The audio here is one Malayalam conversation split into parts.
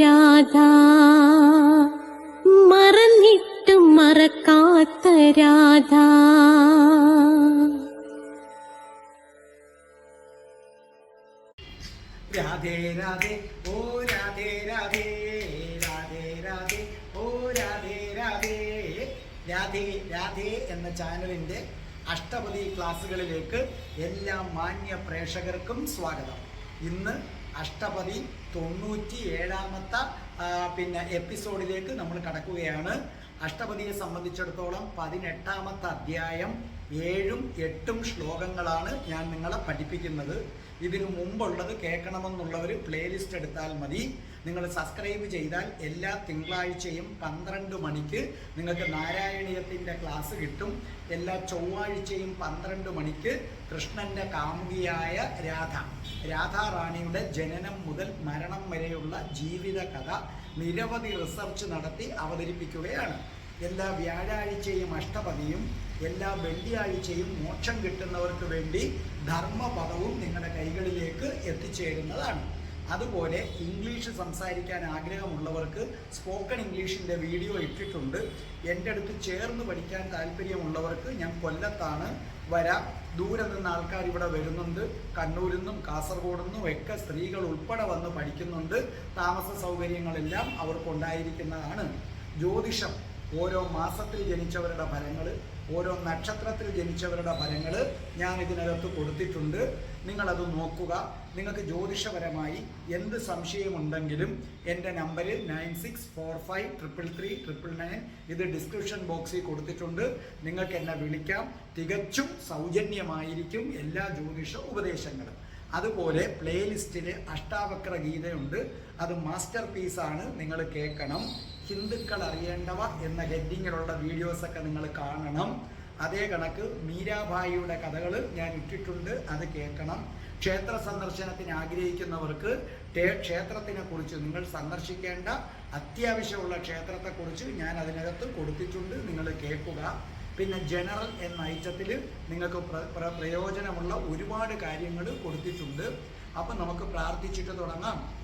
രാധ. മറന്നിട്ടും മറക്കാത്ത രാധാ. രാധേ രാധേ ഓ രാധേ രാധേ രാധേ രാധേ ഓ രാധേ രാധേ. രാധേ രാധേ എന്ന ചാനലിന്റെ അഷ്ടപതി ക്ലാസ്സുകളിലേക്ക് എല്ലാ മാന്യ പ്രേക്ഷകർക്കും സ്വാഗതം. ഇന്ന് അഷ്ടപതി തൊണ്ണൂറ്റി ഏഴാമത്തെ പിന്നെ എപ്പിസോഡിലേക്ക് നമ്മൾ കടക്കുകയാണ്. അഷ്ടപതിയെ സംബന്ധിച്ചിടത്തോളം പതിനെട്ടാമത്തെ അധ്യായം ഏഴും എട്ടും ശ്ലോകങ്ങളാണ് ഞാൻ നിങ്ങളെ പഠിപ്പിക്കുന്നത്. ഇതിനു മുമ്പുള്ളത് കേൾക്കണമെന്നുള്ളവർ പ്ലേലിസ്റ്റ് എടുത്താൽ മതി. നിങ്ങൾ സബ്സ്ക്രൈബ് ചെയ്താൽ എല്ലാ തിങ്കളാഴ്ചയും പന്ത്രണ്ട് മണിക്ക് നിങ്ങൾക്ക് നാരായണീയത്തിന്റെ ക്ലാസ് കിട്ടും. എല്ലാ ചൊവ്വാഴ്ചയും പന്ത്രണ്ട് മണിക്ക് കൃഷ്ണന്റെ കാമുകിയായ രാധ. രാധാറാണിയുടെ ജനനം മുതൽ മരണം വരെയുള്ള ജീവിത കഥ നിരവധി റിസർച്ച് നടത്തി അവതരിപ്പിക്കുകയാണ്. എല്ലാ വ്യാഴാഴ്ചയും അഷ്ടപതിയും എല്ലാ വെള്ളിയാഴ്ചയും മോക്ഷം കിട്ടുന്നവർക്ക് വേണ്ടി ധർമ്മപദവും നിങ്ങളുടെ കൈകളിലേക്ക് എത്തിച്ചേരുന്നതാണ്. അതുപോലെ ഇംഗ്ലീഷ് സംസാരിക്കാൻ ആഗ്രഹമുള്ളവർക്ക് സ്പോക്കൺ ഇംഗ്ലീഷിന്റെ വീഡിയോ ഇട്ടിട്ടുണ്ട്. എന്റെ അടുത്ത് ചേർന്ന് പഠിക്കാൻ താല്പര്യമുള്ളവർക്ക് ഞാൻ കൊല്ലത്താണ്. വരാം. ദൂരെ നിന്ന് ആൾക്കാർ ഇവിടെ വരുന്നുണ്ട്. കണ്ണൂരിൽ നിന്നും കാസർഗോഡ് നിന്നും ഒക്കെ സ്ത്രീകൾ ഉൾപ്പെടെ വന്ന് പഠിക്കുന്നുണ്ട്. താമസ സൗകര്യങ്ങളെല്ലാം അവർക്കുണ്ടായിരിക്കുന്നതാണ് ജ്യോതിഷം. ഓരോ മാസത്തിൽ ജനിച്ചവരുടെ ഫലങ്ങൾ ഓരോ നക്ഷത്രത്തിൽ ജനിച്ചവരുടെ ഫലങ്ങൾ ഞാൻ ഇതിനകത്ത് കൊടുത്തിട്ടുണ്ട്. നിങ്ങളത് നോക്കുക. നിങ്ങൾക്ക് ജ്യോതിഷപരമായി എന്ത് സംശയമുണ്ടെങ്കിലും എന്റെ നമ്പറിൽ nine six four five triple three triple nine ഇത് ഡിസ്ക്രിപ്ഷൻ ബോക്സിൽ കൊടുത്തിട്ടുണ്ട്. നിങ്ങൾക്ക് എന്നെ വിളിക്കാം. തികച്ചും സൗജന്യമായിരിക്കും എല്ലാ ജ്യോതിഷ ഉപദേശങ്ങളും. അതുപോലെ പ്ലേലിസ്റ്റിൽ അഷ്ടാവക്ര ഗീതയുണ്ട്. അത് മാസ്റ്റർ പീസാണ് നിങ്ങൾ കേൾക്കണം. ഹിന്ദുക്കൾ അറിയേണ്ടവ എന്ന ഹെഡിങ്ങിലുള്ള വീഡിയോസൊക്കെ നിങ്ങൾ കാണണം. അതേ കണക്ക് മീരാഭായിയുടെ കഥകൾ ഞാൻ ഇട്ടിട്ടുണ്ട് അത് കേൾക്കണം. ക്ഷേത്ര സന്ദർശനത്തിന് ആഗ്രഹിക്കുന്നവർക്ക് ക്ഷേത്രത്തിനെ കുറിച്ച് നിങ്ങൾ സന്ദർശിക്കേണ്ട അത്യാവശ്യമുള്ള ക്ഷേത്രത്തെക്കുറിച്ച് ഞാൻ അതിനകത്ത് കൊടുത്തിട്ടുണ്ട് നിങ്ങൾ കേൾക്കുക. പിന്നെ ജനറൽ എന്ന ഐറ്റത്തിൽ നിങ്ങൾക്ക് പ്ര- പ്ര- പ്രയോജനമുള്ള ഒരുപാട് കാര്യങ്ങൾ കൊടുത്തിട്ടുണ്ട്. അപ്പം നമുക്ക് പ്രാർത്ഥിച്ചിട്ട് തുടങ്ങാം.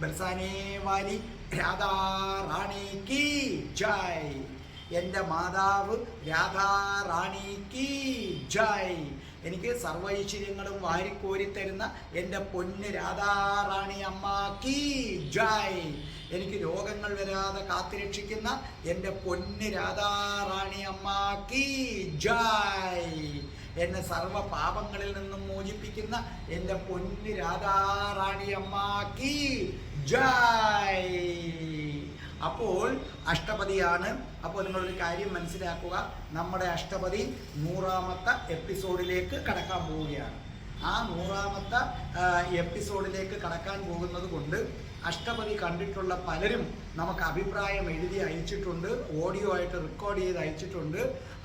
ബർസാനെ വാലി രാധാ കി ജയ്. എന്റെ മാതാവ് രാധാ കി ജയ്. എനിക്ക് സർവൈശ്വര്യങ്ങളും വാരിക്കോരി തരുന്ന എന്റെ പൊന്ന് രാധാറാണി അമ്മ കീ ജയ്. എനിക്ക് രോഗങ്ങൾ വരാതെ കാത്തുരക്ഷിക്കുന്ന എന്റെ പൊന്ന് രാധാറാണി അമ്മ കീ ജയ്. എന്നെ സർവ പാപങ്ങളിൽ നിന്നും മോചിപ്പിക്കുന്ന എന്റെ പൊന്ന് രാധാറാണി അമ്മ കീ ജയ്! അപ്പോൾ അഷ്ടപതിയാണ്. അപ്പോൾ നിങ്ങളൊരു കാര്യം മനസ്സിലാക്കുക. നമ്മുടെ അഷ്ടപതി നൂറാമത്തെ എപ്പിസോഡിലേക്ക് കടക്കാൻ പോവുകയാണ്. ആ നൂറാമത്തെ എപ്പിസോഡിലേക്ക് കടക്കാൻ പോകുന്നത് കൊണ്ട് അഷ്ടപതി കണ്ടിട്ടുള്ള പലരും നമുക്ക് അഭിപ്രായം എഴുതി അയച്ചിട്ടുണ്ട് ഓഡിയോ ആയിട്ട് റെക്കോർഡ് ചെയ്ത് അയച്ചിട്ടുണ്ട്.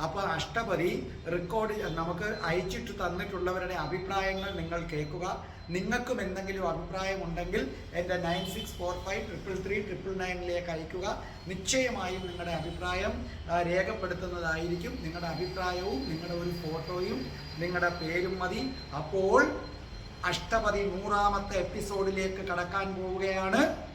അപ്പോൾ അഷ്ടപതി റെക്കോർഡ് നമുക്ക് അയച്ചിട്ട് തന്നിട്ടുള്ളവരുടെ അഭിപ്രായങ്ങൾ നിങ്ങൾ കേൾക്കുക. നിങ്ങൾക്കും എന്തെങ്കിലും അഭിപ്രായമുണ്ടെങ്കിൽ എന്റെ nine six four five triple three triple നയനിലേക്ക് അയക്കുക നിശ്ചയമായും നിങ്ങളുടെ അഭിപ്രായം രേഖപ്പെടുത്തുന്നതായിരിക്കും. നിങ്ങളുടെ അഭിപ്രായവും നിങ്ങളുടെ ഒരു ഫോട്ടോയും നിങ്ങളുടെ പേരും മതി. അപ്പോൾ അഷ്ടപതി നൂറാമത്തെ എപ്പിസോഡിലേക്ക് കടക്കാൻ പോവുകയാണ്.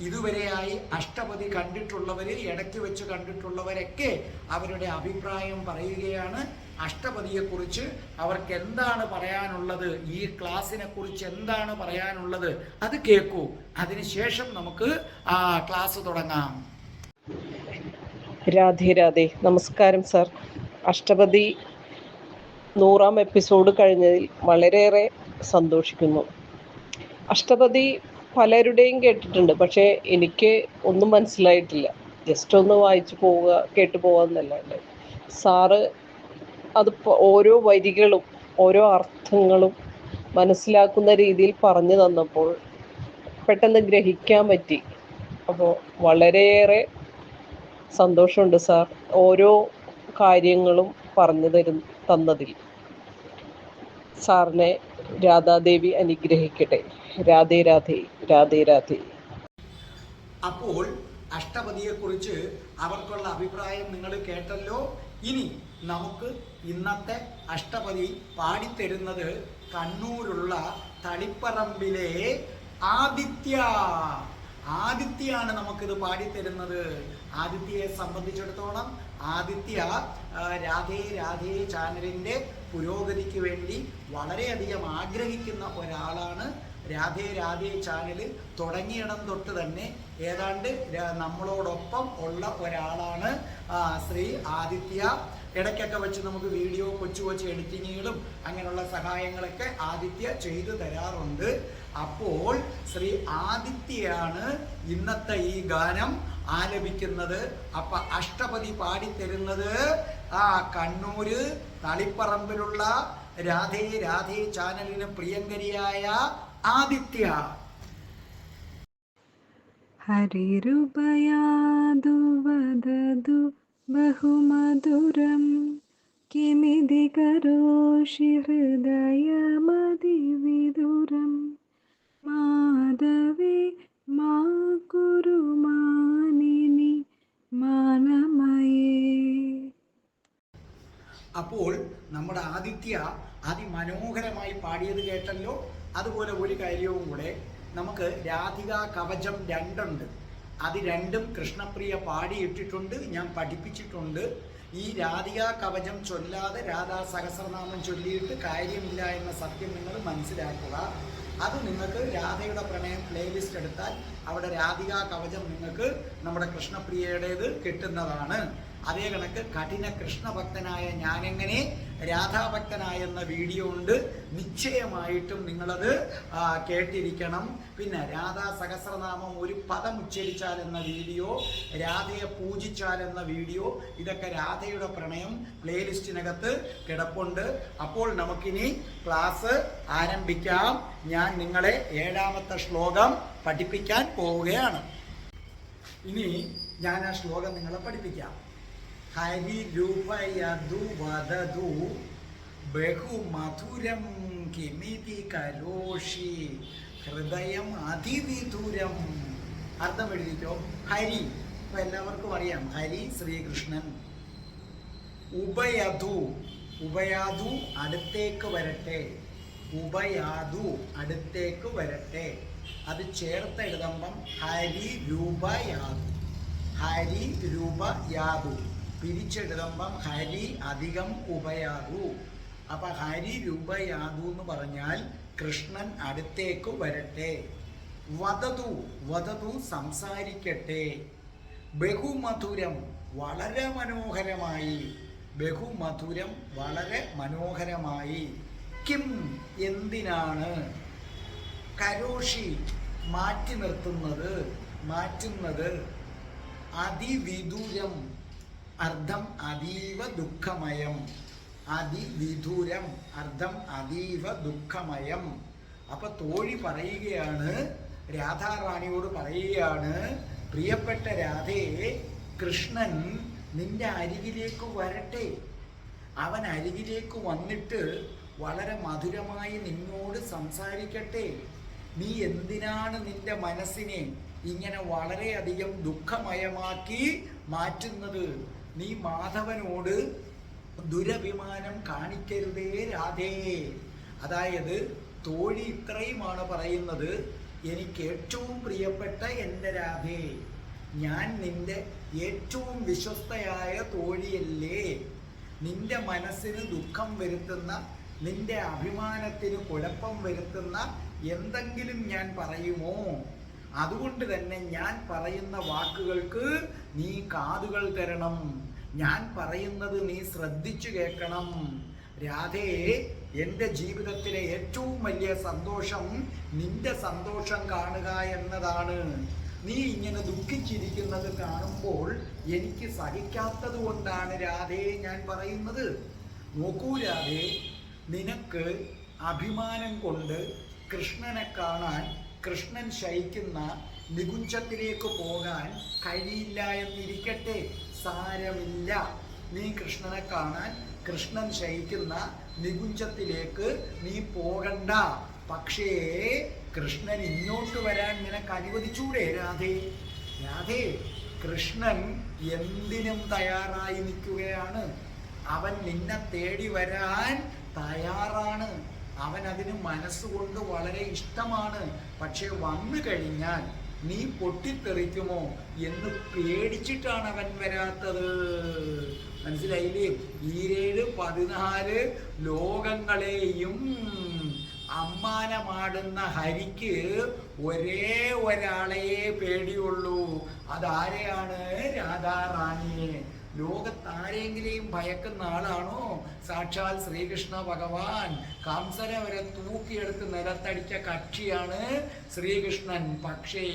ഇതുവരെയായി അഷ്ടപതി കണ്ടിട്ടുള്ളവരിൽ ഇടയ്ക്ക് വെച്ച് കണ്ടിട്ടുള്ളവരൊക്കെ അവരുടെ അഭിപ്രായം പറയുകയാണ്. അഷ്ടപതിയെക്കുറിച്ച് അവർക്ക് എന്താണ് പറയാനുള്ളത്? ഈ ക്ലാസ്സിനെ കുറിച്ച് എന്താണ് പറയാനുള്ളത്? അത് കേൾക്കൂ അതിനുശേഷം നമുക്ക് ആ ക്ലാസ് തുടങ്ങാം. രാധേ രാധേ. നമസ്കാരം സർ. അഷ്ടപതി നൂറാം എപ്പിസോഡ് കഴിഞ്ഞതിൽ വളരെയേറെ സന്തോഷിക്കുന്നു. അഷ്ടപതി പലരുടെയും കേട്ടിട്ടുണ്ട് പക്ഷേ എനിക്ക് ഒന്നും മനസ്സിലായിട്ടില്ല. ജസ്റ്റ് ഒന്ന് വായിച്ചു പോവുക കേട്ടു പോകാന്നല്ലാണ്ട് സാറ് അത് ഓരോ വരികളും ഓരോ അർത്ഥങ്ങളും മനസ്സിലാക്കുന്ന രീതിയിൽ പറഞ്ഞു തന്നപ്പോൾ പെട്ടെന്ന് ഗ്രഹിക്കാൻ പറ്റി. അപ്പോൾ വളരെയേറെ സന്തോഷമുണ്ട് സാർ ഓരോ കാര്യങ്ങളും പറഞ്ഞു തരും തന്നതിൽ. സാറിനെ രാധാദേവി അനുഗ്രഹിക്കട്ടെ. രാധേ രാധേ രാധേ രാധേ. അപ്പോൾ അഷ്ടപതിയെക്കുറിച്ച് അവർക്കുള്ള അഭിപ്രായം നിങ്ങൾ കേട്ടല്ലോ. ഇനി നമുക്ക് ഇന്നത്തെ അഷ്ടപതി പാടിത്തരുന്നത് കണ്ണൂരുള്ള തളിപ്പറമ്പിലെ ആദിത്യ. ആദിത്യയാണ് നമുക്കിത് പാടിത്തരുന്നത്. ആദിത്യയെ സംബന്ധിച്ചിടത്തോളം ആദിത്യ രാധേ രാധേ ചാനലിന്റെ പുരോഗതിക്ക് വേണ്ടി വളരെയധികം ആഗ്രഹിക്കുന്ന ഒരാളാണ്. രാധേ രാധേ ചാനൽ തുടങ്ങിയിടം തൊട്ട് തന്നെ ഏതാണ്ട് നമ്മളോടൊപ്പം ഉള്ള ഒരാളാണ് ശ്രീ ആദിത്യ. ഇടയ്ക്കൊക്കെ വെച്ച് നമുക്ക് വീഡിയോ കൊച്ചു കൊച്ചു എഡിറ്റിങ്ങുകളും അങ്ങനെയുള്ള സഹായങ്ങളൊക്കെ ആദിത്യ ചെയ്തു തരാറുണ്ട്. അപ്പോൾ ശ്രീ ആദിത്യയാണ് ഇന്നത്തെ ഈ ഗാനം ആലപിക്കുന്നത്. അപ്പൊ അഷ്ടപതി പാടിത്തരുന്നത് ആ കണ്ണൂര് തളിപ്പറമ്പിലുള്ള രാധേ രാധേ ചാനലിന് പ്രിയങ്കരിയായ ആദിത്യ. हरिरुपयादु वदतु बहुमधुरं किमिति करोषि हृदयमतिविदुरं माधवे मा कुरु मानिनि मानमये അപ്പോൾ നമ്മുടെ ആദിത്യ അതിമനോഹരമായി പാടിയത് കേട്ടല്ലോ അതുപോലെ ഒരു കാര്യവും കൂടെ നമുക്ക് രാധിക കവചം രണ്ടുണ്ട്. അത് രണ്ടും കൃഷ്ണപ്രിയ പാടിയിട്ടിട്ടുണ്ട് ഞാൻ പഠിപ്പിച്ചിട്ടുണ്ട്. ഈ രാധിക കവചം ചൊല്ലാതെ രാധാ സഹസ്രനാമം ചൊല്ലിയിട്ട് കാര്യമില്ല എന്ന സത്യം നിങ്ങൾ മനസ്സിലാക്കുക. അത് നിങ്ങൾക്ക് രാധയുടെ പ്രണയം പ്ലേലിസ്റ്റ് എടുത്താൽ അവിടെ രാധിക കവചം നിങ്ങൾക്ക് നമ്മുടെ കൃഷ്ണപ്രിയയുടേത് കിട്ടുന്നതാണ്. അതേ കണക്ക് കഠിന കൃഷ്ണഭക്തനായ ഞാനെങ്ങനെ രാധാഭക്തനായ എന്ന വീഡിയോ ഉണ്ട്. നിശ്ചയമായിട്ടും നിങ്ങളത് കേട്ടിരിക്കണം. പിന്നെ രാധാ സഹസ്രനാമം ഒരു പദം ഉച്ചരിച്ചാൽ എന്ന വീഡിയോ രാധയെ പൂജിച്ചാൽ എന്ന വീഡിയോ ഇതൊക്കെ രാധയുടെ പ്രണയം പ്ലേലിസ്റ്റിനകത്ത് കിടപ്പുണ്ട്. അപ്പോൾ നമുക്കിനി ക്ലാസ് ആരംഭിക്കാം. ഞാൻ നിങ്ങളെ ഏഴാമത്തെ ശ്ലോകം പഠിപ്പിക്കാൻ പോവുകയാണ്. ഇനി ഞാൻ ആ ശ്ലോകം നിങ്ങളെ പഠിപ്പിക്കാം. ഹരിരൂപയതു വദതു ബഹുമധുരം കിമിതി കരോഷി ഹൃദയം അതിവിദുരം. അർത്ഥം എഴുതിക്കോ? ഹരി. ഇപ്പൊ എല്ലാവർക്കും അറിയാം. ഹരി ശ്രീകൃഷ്ണൻ. ഉഭയതു ഉഭയാതു അടുത്തേക്ക് വരട്ടെ. ഉഭയാതു അടുത്തേക്ക് വരട്ടെ. അത് ചേർത്ത് എഴുതുമ്പം ഹരി രൂപയാതു ഹരി രൂപയാതു പിരിച്ചെഴുതുമ്പം ഹരി അധികം ഉപയാകു. അപ്പൊ ഹരി രൂപയാകൂ എന്ന് പറഞ്ഞാൽ കൃഷ്ണൻ അടുത്തേക്ക് വരട്ടെ. വദതു വദതു സംസാരിക്കട്ടെ. ബഹുമധുരം വളരെ മനോഹരമായി ബഹുമധുരം വളരെ മനോഹരമായി. കിം എന്തിനാണ് കരോഷി മാറ്റി നിർത്തുന്നത്? മാറ്റുന്നത്? അതിവിദൂരം അർത്ഥം അതീവ ദുഃഖമയം. അതിവിദൂരം അർത്ഥം അതീവ ദുഃഖമയം. അപ്പൊ തോഴി പറയുകയാണ് രാധാറാണിയോട് പറയുകയാണ് പ്രിയപ്പെട്ട രാധയെ കൃഷ്ണൻ നിന്റെ അരികിലേക്ക് വരട്ടെ. അവൻ അരികിലേക്ക് വന്നിട്ട് വളരെ മധുരമായി നിന്നോട് സംസാരിക്കട്ടെ. നീ എന്തിനാണ് നിന്റെ മനസ്സിനെ ഇങ്ങനെ വളരെയധികം ദുഃഖമയമാക്കി മാറ്റുന്നത്? നീ മാധവനോട് ദുരഭിമാനം കാണിക്കരുതേ രാധേ. അതായത് തോഴി ഇത്രയുമാണ് പറയുന്നത് എനിക്ക് ഏറ്റവും പ്രിയപ്പെട്ട എന്റെ രാധേ. ഞാൻ നിന്റെ ഏറ്റവും വിശ്വസ്തയായ തോഴിയല്ലേ. നിന്റെ മനസ്സിന് ദുഃഖം വരുത്തുന്ന നിന്റെ അഭിമാനത്തിന് കുഴപ്പം വരുത്തുന്ന എന്തെങ്കിലും ഞാൻ പറയുമോ? അതുകൊണ്ട് തന്നെ ഞാൻ പറയുന്ന വാക്കുകൾക്ക് നീ കാതുകൾ തരണം. ഞാൻ പറയുന്നത് നീ ശ്രദ്ധിച്ചു കേൾക്കണം. രാധേ എന്റെ ജീവിതത്തിലെ ഏറ്റവും വലിയ സന്തോഷം നിന്റെ സന്തോഷം കാണുക എന്നതാണ്. നീ ഇങ്ങനെ ദുഃഖിച്ചിരിക്കുന്നത് കാണുമ്പോൾ എനിക്ക് സഹിക്കാത്തത് കൊണ്ടാണ് രാധേ ഞാൻ പറയുന്നത്. നോക്കൂ രാധേ നിനക്ക് അഭിമാനം കൊണ്ട് കൃഷ്ണനെ കാണാൻ കൃഷ്ണൻ ശയിക്കുന്ന നികുഞ്ചത്തിലേക്ക് പോകാൻ കഴിയില്ല എന്നിരിക്കട്ടെ. സാരമില്ല നീ കൃഷ്ണനെ കാണാൻ കൃഷ്ണൻ ശയിക്കുന്ന നികുഞ്ചത്തിലേക്ക് നീ പോകണ്ട. പക്ഷേ കൃഷ്ണൻ ഇങ്ങോട്ട് വരാൻ നിനക്ക് അനുവദിച്ചൂടെ രാധേ? രാധേ കൃഷ്ണൻ എന്തിനും തയ്യാറായി നിൽക്കുകയാണ്. അവൻ നിന്നെ തേടി വരാൻ തയ്യാറാണ്. അവൻ അതിന് മനസ്സുകൊണ്ട് വളരെ ഇഷ്ടമാണ്. പക്ഷെ വന്നു കഴിഞ്ഞാൽ നീ പൊട്ടിത്തെറിക്കുമോ എന്ന് പേടിച്ചിട്ടാണ് അവൻ വരാത്തത്. മനസ്സിലായില്ലേ? ഈരേഴ് പതിനാല് ലോകങ്ങളെയും അമ്മാനമാടുന്ന ഹരിക്ക് ഒരേ ഒരാളെയേ പേടിയുള്ളൂ. അതാരെയാണ്? രാധാറാണിയെ. ലോകത്താരെങ്കിലും ഭയക്കുന്ന ആളാണോ? സാക്ഷാൽ ശ്രീകൃഷ്ണ ഭഗവാൻ. കംസനെ വരെ തൂക്കിയെടുത്ത് നിലത്തടിച്ച കക്ഷിയാണ് ശ്രീകൃഷ്ണൻ. പക്ഷേ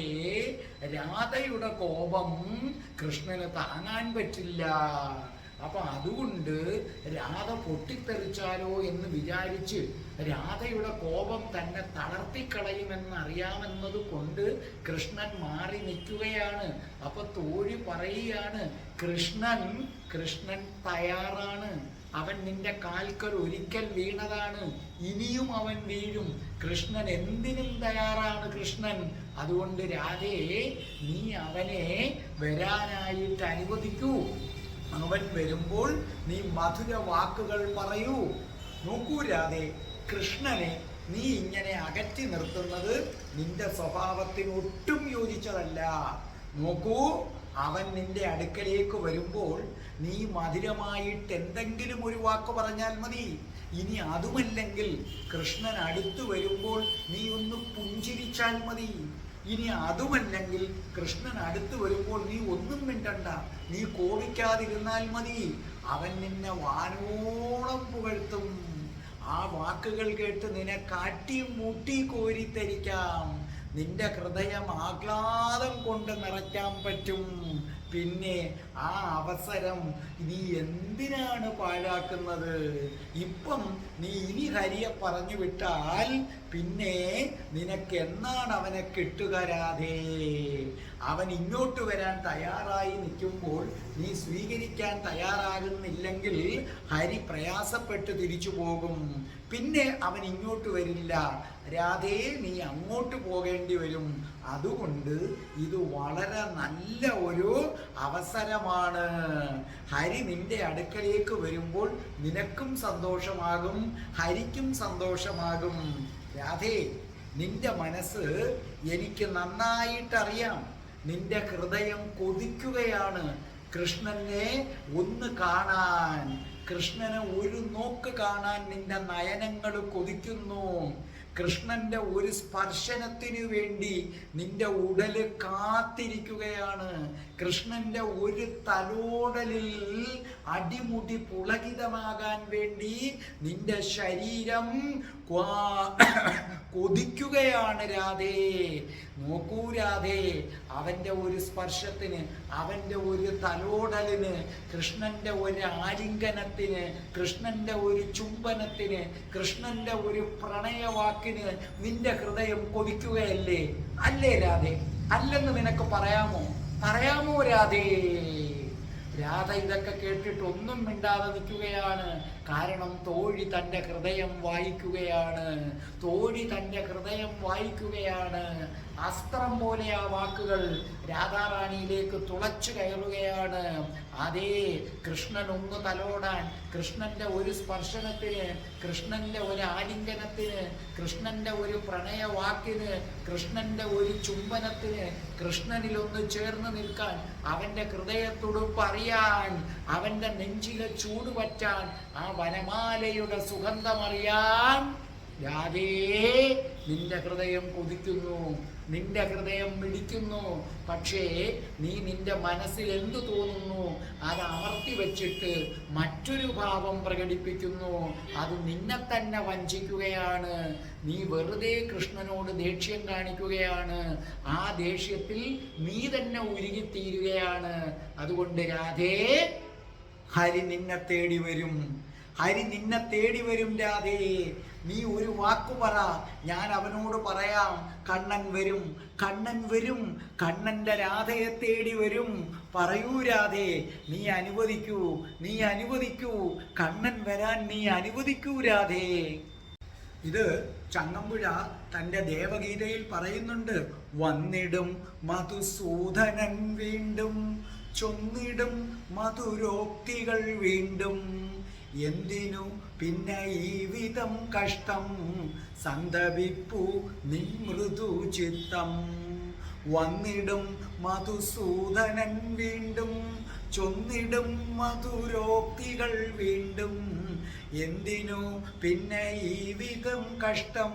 രാധയുടെ കോപം കൃഷ്ണന് താങ്ങാൻ പറ്റില്ല. അപ്പൊ അതുകൊണ്ട് രാധ പൊട്ടിത്തെറിച്ചാലോ എന്ന് വിചാരിച്ച് രാധയുടെ കോപം തന്നെ തളർത്തിക്കളയുമെന്ന് അറിയാമെന്നത് കൊണ്ട് കൃഷ്ണൻ മാറി നിൽക്കുകയാണ്. അപ്പൊ തോഴി പറയുകയാണ് കൃഷ്ണൻ കൃഷ്ണൻ തയ്യാറാണ്. അവൻ നിന്റെ കാൽക്കൽ ഒരിക്കൽ വീണതാണ്. ഇനിയും അവൻ വീഴും. കൃഷ്ണൻ എന്തിനും തയ്യാറാണ് കൃഷ്ണൻ. അതുകൊണ്ട് രാധയെ നീ അവനെ വരാനായിട്ട് അനുവദിക്കൂ. അവൻ വരുമ്പോൾ നീ മധുര വാക്കുകൾ പറയൂ. നോക്കൂ രാധേ കൃഷ്ണനെ നീ ഇങ്ങനെ അകറ്റി നിർത്തുന്നത് നിന്റെ സ്വഭാവത്തിന് ഒട്ടും യോജിച്ചതല്ല. നോക്കൂ അവൻ നിന്റെ അടുക്കലേക്ക് വരുമ്പോൾ നീ മധുരമായിട്ട് എന്തെങ്കിലും ഒരു വാക്ക് പറഞ്ഞാൽ മതി. ഇനി അതുമല്ലെങ്കിൽ കൃഷ്ണൻ അടുത്തു വരുമ്പോൾ നീ ഒന്ന് പുഞ്ചിരിച്ചാൽ മതി. ഇനി അതുമല്ലെങ്കിൽ കൃഷ്ണൻ അടുത്ത് വരുമ്പോൾ നീ ഒന്നും മിണ്ടണ്ട. നീ കോപിക്കാതിരുന്നാൽ മതി. അവൻ നിന്നെ വാനോളം പുകഴ്ത്തും. ആ വാക്കുകൾ കേട്ട് നിന്നെ കാട്ടി മൂട്ടി കോരിത്തരിക്കാം. നിന്റെ ഹൃദയം ആഹ്ലാദം കൊണ്ട് നിറയ്ക്കാൻ പറ്റും. പിന്നെ ആ അവസരം നീ എന്തിനാണ് പാഴാക്കുന്നത്? ഇപ്പം നീ ഇനി ഹരിയെ പറഞ്ഞു വിട്ടാൽ പിന്നെ നിനക്ക് എന്നാണ് അവനെ കിട്ടുക രാധേ? അവൻ ഇങ്ങോട്ട് വരാൻ തയ്യാറായി നിൽക്കുമ്പോൾ നീ സ്വീകരിക്കാൻ തയ്യാറാകുന്നില്ലെങ്കിൽ ഹരി പ്രയാസപ്പെട്ട് തിരിച്ചു പോകും. പിന്നെ അവൻ ഇങ്ങോട്ട് വരില്ല. രാധേ നീ അങ്ങോട്ട് പോകേണ്ടി വരും. അതുകൊണ്ട് ഇത് വളരെ നല്ല ഒരു അവസരമാണ്. ഹരി നിന്റെ അടുക്കലേക്ക് വരുമ്പോൾ നിനക്കും സന്തോഷമാകും ഹരിക്കും സന്തോഷമാകും. രാധേ നിന്റെ മനസ്സ് എനിക്ക് നന്നായിട്ടറിയാം. നിന്റെ ഹൃദയം കൊതിക്കുകയാണ്. കൃഷ്ണനെ ഒന്ന് കാണാൻ കൃഷ്ണന് ഒരു നോക്ക് കാണാൻ നിന്റെ നയനങ്ങൾ കൊതിക്കുന്നു. കൃഷ്ണന്റെ ഒരു സ്പർശനത്തിനു വേണ്ടി നിന്റെ ഉടൽ കാത്തിരിക്കുകയാണ്. കൃഷ്ണന്റെ ഒരു തലോടലിൽ അടിമുടി പുളകിതമാകാൻ വേണ്ടി നിന്റെ ശരീരം കൊതിക്കുകയാണ് രാധേ. നോക്കൂ രാധേ അവന്റെ ഒരു സ്പർശത്തിന് അവന്റെ ഒരു തലോടലിന് കൃഷ്ണന്റെ ഒരു ആലിംഗനത്തിന് കൃഷ്ണന്റെ ഒരു ചുംബനത്തിന് കൃഷ്ണന്റെ ഒരു പ്രണയവാക്കിന് നിന്റെ ഹൃദയം കൊതിക്കുകയല്ലേ? അല്ലേ രാധേ? അല്ലെന്ന് നിനക്ക് പറയാമോ? പറയാമോ രാധേ? രാധ ഇതൊക്കെ കേട്ടിട്ട് ഒന്നും മിണ്ടാതെ നിൽക്കുകയാണ്. കാരണം തോഴി തന്റെ ഹൃദയം വായിക്കുകയാണ്. തോഴി തന്റെ ഹൃദയം വായിക്കുകയാണ്. അസ്ത്രം പോലെ ആ വാക്കുകൾ രാധാറാണിയിലേക്ക് തുളച്ചു കയറുകയാണ്. അതേ കൃഷ്ണൻ ഒന്ന് തലോടാൻ കൃഷ്ണന്റെ ഒരു സ്പർശനത്തിന് കൃഷ്ണന്റെ ഒരു ആലിംഗനത്തിന് കൃഷ്ണന്റെ ഒരു പ്രണയവാക്കിന് കൃഷ്ണന്റെ ഒരു ചുംബനത്തിന് കൃഷ്ണനിൽ ഒന്ന് ചേർന്ന് നിൽക്കാൻ അവന്റെ ഹൃദയത്തുടുപ്പ് അറിയാൻ അവന്റെ നെഞ്ചിലെ ചൂട് പറ്റാൻ ആ വനമാലയുടെ സുഗന്ധമറിയാൻ രാധേ നിന്റെ ഹൃദയം കൊതിക്കുന്നു നിന്റെ ഹൃദയം മിടിക്കുന്നു. പക്ഷേ നീ നിന്റെ മനസ്സിൽ എന്തു തോന്നുന്നു? അത് അമർത്തി വെച്ചിട്ട് മറ്റൊരു ഭാവം പ്രകടിപ്പിക്കുന്നു. അത് നിന്നെ തന്നെ വഞ്ചിക്കുകയാണ്. നീ വെറുതെ കൃഷ്ണനോട് ദേഷ്യം കാണിക്കുകയാണ്. ആ ദേഷ്യത്തിൽ നീ തന്നെ ഉരുകിത്തീരുകയാണ്. അതുകൊണ്ട് രാധേ ഹരി നിന്നെ തേടി വരും. ഹരി നിന്നെ തേടി വരും രാധേ. നീ ഒരു വാക്കു പറ. ഞാൻ അവനോട് പറയാം കണ്ണൻ വരും കണ്ണൻ വരും കണ്ണന്റെ രാധയെ തേടി വരും. പറയൂ രാധേ നീ അനുവദിക്കൂ നീ അനുവദിക്കൂ. കണ്ണൻ വരാൻ നീ അനുവദിക്കൂ രാധേ. ഇത് ചങ്ങമ്പുഴ തന്റെ ദേവഗീതയിൽ പറയുന്നുണ്ട്. വന്നിടും മധുസൂദനൻ വീണ്ടും ചൊന്നിടും മധുരോക്തികൾ വീണ്ടും. എന്തിനു? പിന്നെ ഈ വിധം കഷ്ടം സന്തപിപ്പു നീ മൃദു ചിത്തം. വന്നിടും മധുസൂദനൻ വീണ്ടും ചൊന്നിടും മധുരോക്തികൾ വീണ്ടും. എന്തിനു? പിന്നെ ഈ വിധം കഷ്ടം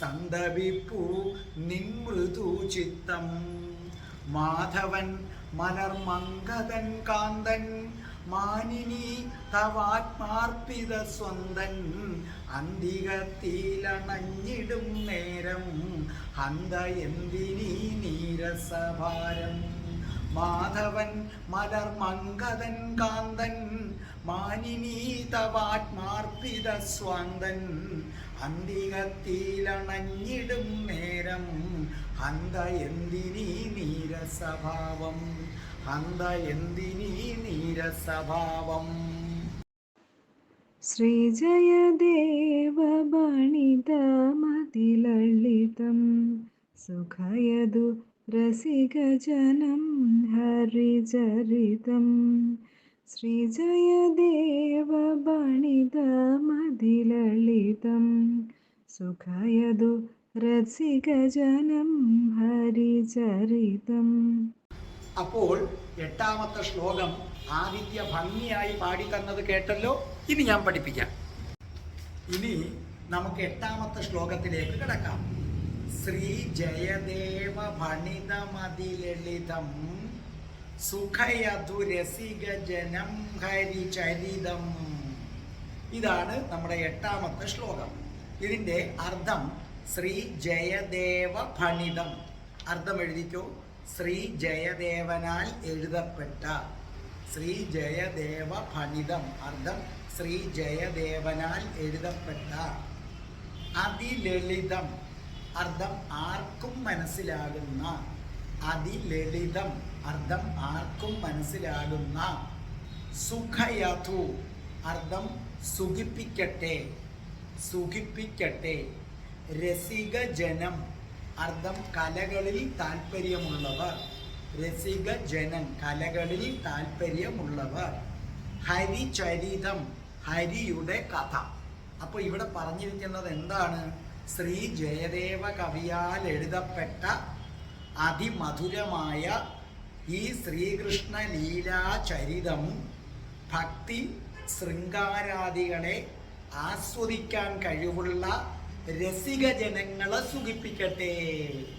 സന്തപിപ്പു നിൻ മൃദു ചിത്തം. മാധവൻ മനർമംഗതൻ കാന്തൻ മാനിനി തവാത്മാർപ്പിത സ്വന്തൻ അന്തികത്തിലണഞ്ഞിടും നേരം ഹന്ത എന്തിനീ നീരസഭാരം? മാധവൻ മലർമങ്കതൻ കാന്തൻ മാനിനി തവാത്മാർപ്പിത സ്വാന്തൻ അന്തികത്തിലണഞ്ഞിടും നേരം ഹന്ത എന്തിനീ നീരസഭാവം? ഹന്ത എന്തിനീ നീരസഭാവം? ശ്രീജയദേവബണിതമതിലളിതം സുഖയതു രസികജനം ഹരിചരിതം ശ്രീജയദേവണിതമതിലളിതം സുഖയതു രസികജനം ഹരിചരിതം അപ്പോൾ എട്ടാമത്തെ ശ്ലോകം ആദിത്യ ഭംഗിയായി പാടിത്തന്നത് കേട്ടല്ലോ? ഇനി ഞാൻ പഠിപ്പിക്കാം. ഇനി നമുക്ക് എട്ടാമത്തെ ശ്ലോകത്തിലേക്ക് കിടക്കാം. ശ്രീ ജയദേവ ഭണിതമതിലളിതം സുഖയധുരസിക ജനം ഹരിചരിതം. ഇതാണ് നമ്മുടെ എട്ടാമത്തെ ശ്ലോകം. ഇതിന്റെ അർത്ഥം ശ്രീ ജയദേവ ഭണിതം. അർത്ഥം എഴുതിക്കോ. ശ്രീ ജയദേവനാൽ എഴുതപ്പെട്ട ശ്രീ ജയദേവ ഫണിതം അർത്ഥം ശ്രീ ജയദേവനാൽ എഴുതപ്പെട്ട അതിലളിതം അർത്ഥം ആർക്കും മനസ്സിലാകുന്ന അതിലളിതം അർത്ഥം ആർക്കും മനസ്സിലാകുന്ന സുഖയഥു അർത്ഥം സുഖിപ്പിക്കട്ടെ സുഖിപ്പിക്കട്ടെ രസികജനം അർത്ഥം കലകളിൽ താല്പര്യമുള്ളവർ. രസിക ജനൻ കലകളിൽ താല്പര്യമുള്ളവർ. ഹരിചരിതം ഹരിയുടെ കഥ. അപ്പോൾ ഇവിടെ പറഞ്ഞിരിക്കുന്നത് എന്താണ്? ശ്രീ ജയദേവ കവിയാൽ എഴുതപ്പെട്ട അതിമധുരമായ ഈ ശ്രീകൃഷ്ണ ലീലാചരിതം ഭക്തി ശൃംഗാരാദികളെ ആസ്വദിക്കാൻ കഴിവുള്ള രസിക ജനങ്ങളെ സുഖിപ്പിക്കട്ടെ.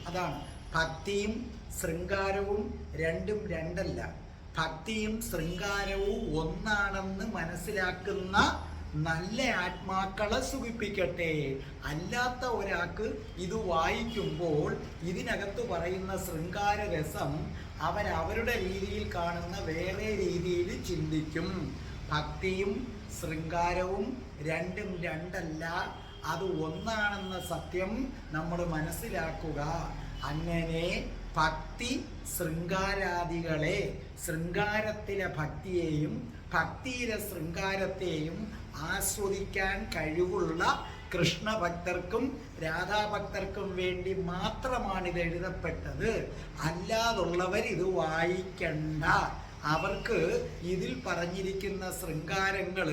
അതാണ്. ഭക്തിയും ശൃംഗാരവും രണ്ടും രണ്ടല്ല. ഭക്തിയും ശൃംഗാരവും ഒന്നാണെന്ന് മനസ്സിലാക്കുന്ന നല്ല ആത്മാക്കളെ സുഖിപ്പിക്കട്ടെ. അല്ലാത്ത ഒരാൾക്ക് ഇത് വായിക്കുമ്പോൾ ഇതിനകത്ത് പറയുന്ന ശൃംഗാര രസം അവരവരുടെ രീതിയിൽ കാണുന്ന വേറെ രീതിയിൽ ചിന്തിക്കും. ഭക്തിയും ശൃംഗാരവും രണ്ടും രണ്ടല്ല. അത് ഒന്നാണെന്ന സത്യം നമ്മൾ മനസ്സിലാക്കുക. അങ്ങനെ ഭക്തി ശൃംഗാരാദികളെ ശൃംഗാരത്തിലെ ഭക്തിയെയും ഭക്തിയിലെ ശൃംഗാരത്തെയും ആസ്വദിക്കാൻ കഴിവുള്ള കൃഷ്ണഭക്തർക്കും രാധാഭക്തർക്കും വേണ്ടി മാത്രമാണ് ഇത് എഴുതപ്പെട്ടത് അല്ലാതുള്ളവർ ഇത് വായിക്കണ്ട. അവർക്ക് ഇതിൽ പറഞ്ഞിരിക്കുന്ന ശൃംഗാരങ്ങൾ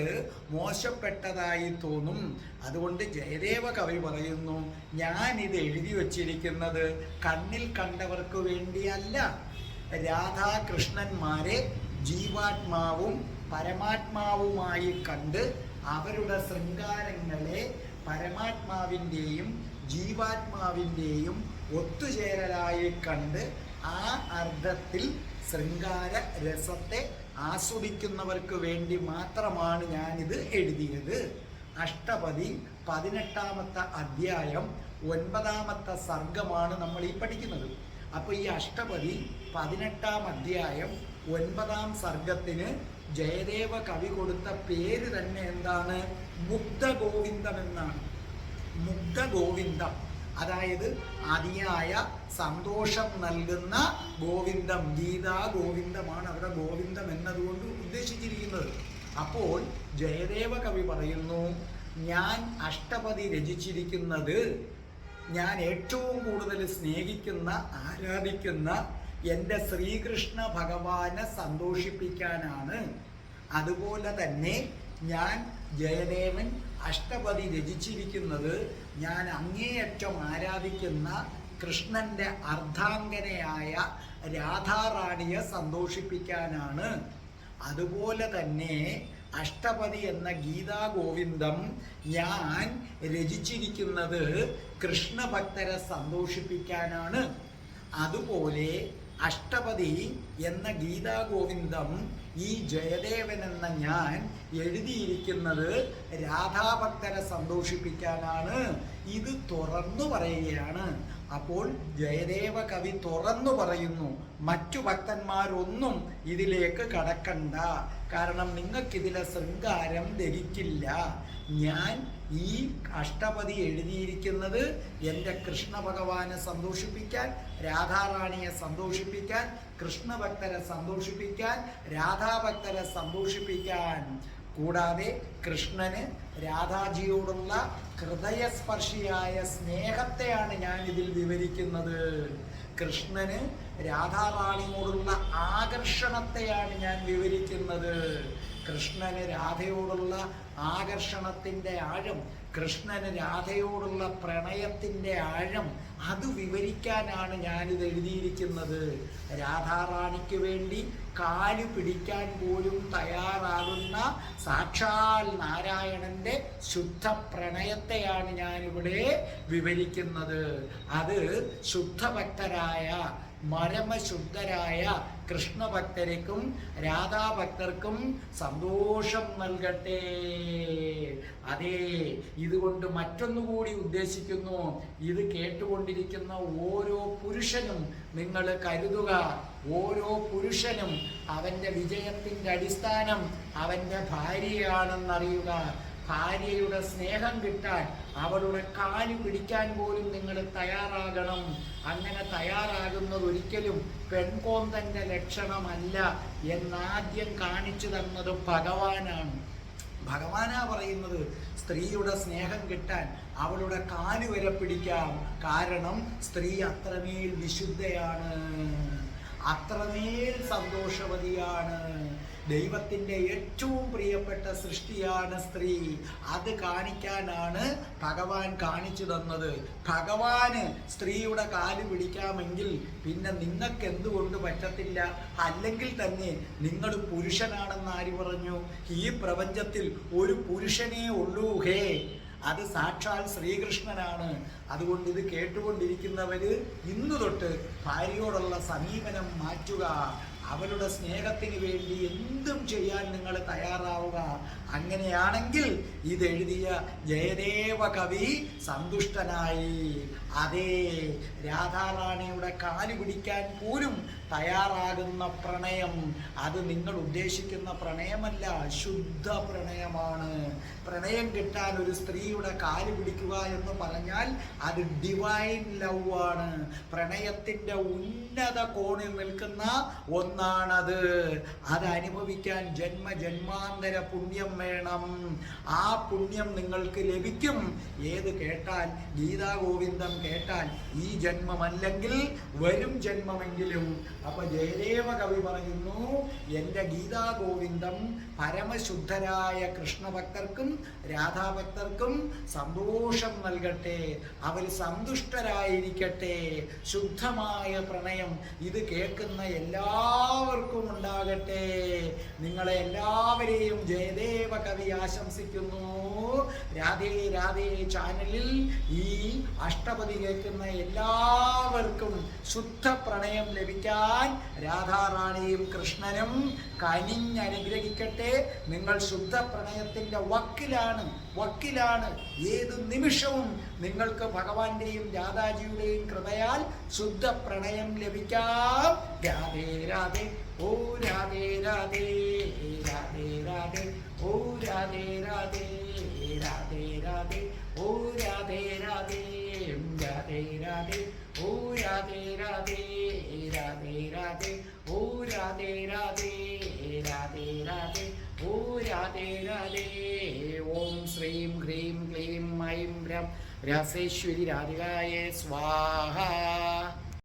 മോശപ്പെട്ടതായി തോന്നും. അതുകൊണ്ട് ജയദേവ കവി പറയുന്നു ഞാൻ ഇത് എഴുതി വച്ചിരിക്കുന്നത് കണ്ണിൽ കണ്ടവർക്ക് വേണ്ടിയല്ല. രാധാകൃഷ്ണന്മാരെ ജീവാത്മാവും പരമാത്മാവുമായി കണ്ട് അവരുടെ ശൃംഗാരങ്ങളെ പരമാത്മാവിന്റെയും ജീവാത്മാവിന്റെയും ഒത്തുചേരലായി കണ്ട് ആ അർത്ഥത്തിൽ ശൃംഗാര രസത്തെ ആസ്വദിക്കുന്നവർക്ക് വേണ്ടി മാത്രമാണ് ഞാനിത് എഴുതിയത്. അഷ്ടപതി പതിനെട്ടാമത്തെ അധ്യായം ഒൻപതാമത്തെ സർഗമാണ് നമ്മൾ ഈ പഠിക്കുന്നത്. അപ്പോൾ ഈ അഷ്ടപതി പതിനെട്ടാം അധ്യായം ഒൻപതാം സർഗത്തിന് ജയദേവ കവി കൊടുത്ത പേര് തന്നെ എന്താണ്? മുഗ്ധ ഗോവിന്ദം എന്നാണ്. മുഗ്ധ ഗോവിന്ദം അതായത് അതിയായ സന്തോഷം നൽകുന്ന ഗോവിന്ദം ഗീതാ ഗോവിന്ദമാണ് അവിടെ ഗോവിന്ദം എന്നതുകൊണ്ട് ഉദ്ദേശിച്ചിരിക്കുന്നത്. അപ്പോൾ ജയദേവ കവി പറയുന്നു ഞാൻ അഷ്ടപതി രചിച്ചിരിക്കുന്നത് ഞാൻ ഏറ്റവും കൂടുതൽ സ്നേഹിക്കുന്ന ആരാധിക്കുന്ന എന്റെ ശ്രീകൃഷ്ണ ഭഗവാനെ സന്തോഷിപ്പിക്കാനാണ്. അതുപോലെ തന്നെ ഞാൻ ജയദേവൻ അഷ്ടപതി രചിച്ചിരിക്കുന്നത് ഞാൻ അങ്ങേയറ്റം ആരാധിക്കുന്ന കൃഷ്ണന്റെ അർദ്ധാംഗനയായ രാധാറാണിയെ സന്തോഷിപ്പിക്കാനാണ്. അതുപോലെ തന്നെ അഷ്ടപതി എന്ന ഗീതാഗോവിന്ദം ഞാൻ രചിച്ചിരിക്കുന്നത് കൃഷ്ണഭക്തരെ സന്തോഷിപ്പിക്കാനാണ്. അതുപോലെ അഷ്ടപതി എന്ന ഗീതാ ഗോവിന്ദം ഈ ജയദേവൻ എന്ന ഞാൻ എഴുതിയിരിക്കുന്നത് രാധാഭക്തരെ സന്തോഷിപ്പിക്കാനാണ്. ഇത് തുറന്നു പറയുകയാണ്. അപ്പോൾ ജയദേവ കവി തുറന്നു പറയുന്നു മറ്റു ഭക്തന്മാരൊന്നും ഇതിലേക്ക് കടക്കണ്ട. കാരണം നിങ്ങൾക്കിതിലെ ശൃംഗാരം ദഹിക്കില്ല ഞാൻ ഈ അഷ്ടപതി എഴുതിയിരിക്കുന്നത് എന്റെ കൃഷ്ണ ഭഗവാനെ സന്തോഷിപ്പിക്കാൻ രാധാറാണിയെ സന്തോഷിപ്പിക്കാൻ കൃഷ്ണഭക്തരെ സന്തോഷിപ്പിക്കാൻ രാധാഭക്തരെ സന്തോഷിപ്പിക്കാൻ. കൂടാതെ കൃഷ്ണന് രാധാജിയോടുള്ള ഹൃദയസ്പർശിയായ സ്നേഹത്തെയാണ് ഞാൻ ഇതിൽ വിവരിക്കുന്നത്. കൃഷ്ണന് രാധാറാണിയോടുള്ള ആകർഷണത്തെയാണ് ഞാൻ വിവരിക്കുന്നത്. കൃഷ്ണന് രാധയോടുള്ള ആകർഷണത്തിന്റെ ആഴം കൃഷ്ണന് രാധയോടുള്ള പ്രണയത്തിന്റെ ആഴം അത് വിവരിക്കാനാണ് ഞാനിത് എഴുതിയിരിക്കുന്നത്. രാധാറാണിക്ക് വേണ്ടി കാൽ പിടിക്കാൻ പോലും തയ്യാറാകുന്ന സാക്ഷാൽ നാരായണന്റെ ശുദ്ധ പ്രണയത്തെയാണ് ഞാനിവിടെ വിവരിക്കുന്നത്. അത് ശുദ്ധഭക്തരായ മരമശുദ്ധരായ കൃഷ്ണഭക്തർക്കും രാധാഭക്തർക്കും സന്തോഷം നൽകട്ടെ. അതെ ഇതുകൊണ്ട് മറ്റൊന്നുകൂടി ഉദ്ദേശിക്കുന്നു. ഇത് കേട്ടുകൊണ്ടിരിക്കുന്ന ഓരോ പുരുഷനും നിങ്ങൾ കരുതുക. ഓരോ പുരുഷനും അവന്റെ വിജയത്തിന്റെ അടിസ്ഥാനം അവന്റെ ഭാര്യയാണെന്നറിയുക. ഭാര്യയുടെ സ്നേഹം കിട്ടാൻ അവളുടെ കാൽ പിടിക്കാൻ പോലും നിങ്ങൾ തയ്യാറാകണം. അങ്ങനെ തയ്യാറാകുന്നത് ഒരിക്കലും പെൺകോന്തന്റെ ലക്ഷണമല്ല എന്നാദ്യം കാണിച്ചു തന്നത് ഭഗവാനാണ്. ഭഗവാനാ പറയുന്നത് സ്ത്രീയുടെ സ്നേഹം കിട്ടാൻ അവളുടെ കാൽ വരെ പിടിക്കാം. കാരണം സ്ത്രീ അത്രമേൽ വിശുദ്ധയാണ്. അത്രമേൽ സന്തോഷവതിയാണ്. ദൈവത്തിന്റെ ഏറ്റവും പ്രിയപ്പെട്ട സൃഷ്ടിയാണ് സ്ത്രീ. അത് കാണിക്കാനാണ് ഭഗവാൻ കാണിച്ചു തന്നത്. ഭഗവാന് സ്ത്രീയുടെ കാൽ പിടിക്കാമെങ്കിൽ പിന്നെ നിങ്ങൾക്ക് എന്തുകൊണ്ട് പറ്റത്തില്ല? അല്ലെങ്കിൽ തന്നെ നിങ്ങൾ പുരുഷനാണെന്ന് ആര് പറഞ്ഞു? ഈ പ്രപഞ്ചത്തിൽ ഒരു പുരുഷനേ ഉള്ളൂ. ഹേ അത് സാക്ഷാൽ ശ്രീകൃഷ്ണനാണ്. അതുകൊണ്ട് ഇത് കേട്ടുകൊണ്ടിരിക്കുന്നവര് ഇന്നു തൊട്ട് ഭാര്യയോടുള്ള സമീപനം മാറ്റുക. അവളുടെ സ്നേഹത്തിന് വേണ്ടി എന്തും ചെയ്യാൻ നിങ്ങൾ തയ്യാറാവുക. അങ്ങനെയാണെങ്കിൽ ഇതെഴുതിയ ജയദേവ കവി സന്തുഷ്ടനായി. അതേ രാധാറാണിയുടെ കാൽ പിടിക്കാൻ പോലും തയ്യാറാകുന്ന പ്രണയം. അത് നിങ്ങൾ ഉദ്ദേശിക്കുന്ന പ്രണയമല്ല ശുദ്ധ പ്രണയമാണ്. പ്രണയം കിട്ടാൻ ഒരു സ്ത്രീയുടെ കാൽ പിടിക്കുക എന്ന് പറഞ്ഞാൽ അത് ഡിവൈൻ ലവ് ആണ്. പ്രണയത്തിന്റെ ഉന്നത കോണിൽ നിൽക്കുന്ന ഒന്നാണത്. അത് അനുഭവിക്കാൻ ജന്മ ജന്മാന്തര പുണ്യം വേണം. ആ പുണ്യം നിങ്ങൾക്ക് ലഭിക്കും. ഏത് കേട്ടാൽ ഗീതാ ഗോവിന്ദം കേട്ടാൽ ഈ ജന്മമല്ലെങ്കിൽ വരും ജന്മമെങ്കിലും. അപ്പൊ ജയദേവ കവി പറയുന്നു എന്റെ ഗീതാ ഗോവിന്ദം പരമശുദ്ധരായ കൃഷ്ണഭക്തർക്കും രാധാഭക്തർക്കും സന്തോഷം നൽകട്ടെ. അവർ സന്തുഷ്ടരായിരിക്കട്ടെ. ശുദ്ധമായ പ്രണയം ഇത് കേൾക്കുന്ന എല്ലാവർക്കും ഉണ്ടാകട്ടെ. നിങ്ങളെ എല്ലാവരെയും ജയദേവ കവി ആശംസിക്കുന്നു. രാധേ രാധേ ചാനലിൽ ഈ അഷ്ടപതി കേൾക്കുന്ന എല്ലാവർക്കും ശുദ്ധ പ്രണയം ലഭിക്കാൻ രാധാറാണിയും കൃഷ്ണനും കനിഞ്ഞനുഗ്രഹിക്കട്ടെ. നിങ്ങൾ ശുദ്ധ പ്രണയത്തിന്റെ വക്കിലാണ് വക്കിലാണ്. ഏത് നിമിഷവും നിങ്ങൾക്ക് ഭഗവാന്റെയും രാധാജിയുടെയും കൃപയാൽ ശുദ്ധ പ്രണയം ലഭിക്കാം. രാധേ രാധേ ഓ രാധേ രാധേ രാധേ രാധേ ഓ രാധേ രാധേ. രാധേ രാധേ ഓ രാധേ രാധേ രാധേ രാധേ ഓ രാധേ രാധേ രാധേ രാധേ ഓ രാധേ രാധേ രാധേ രാധേ ഓ രാധേ രാധേ ഓം ശ്രീം ഹ്രീം ക്ലീം ഐം രം രസേശ്വരി രാധികായ സ്വാഹ.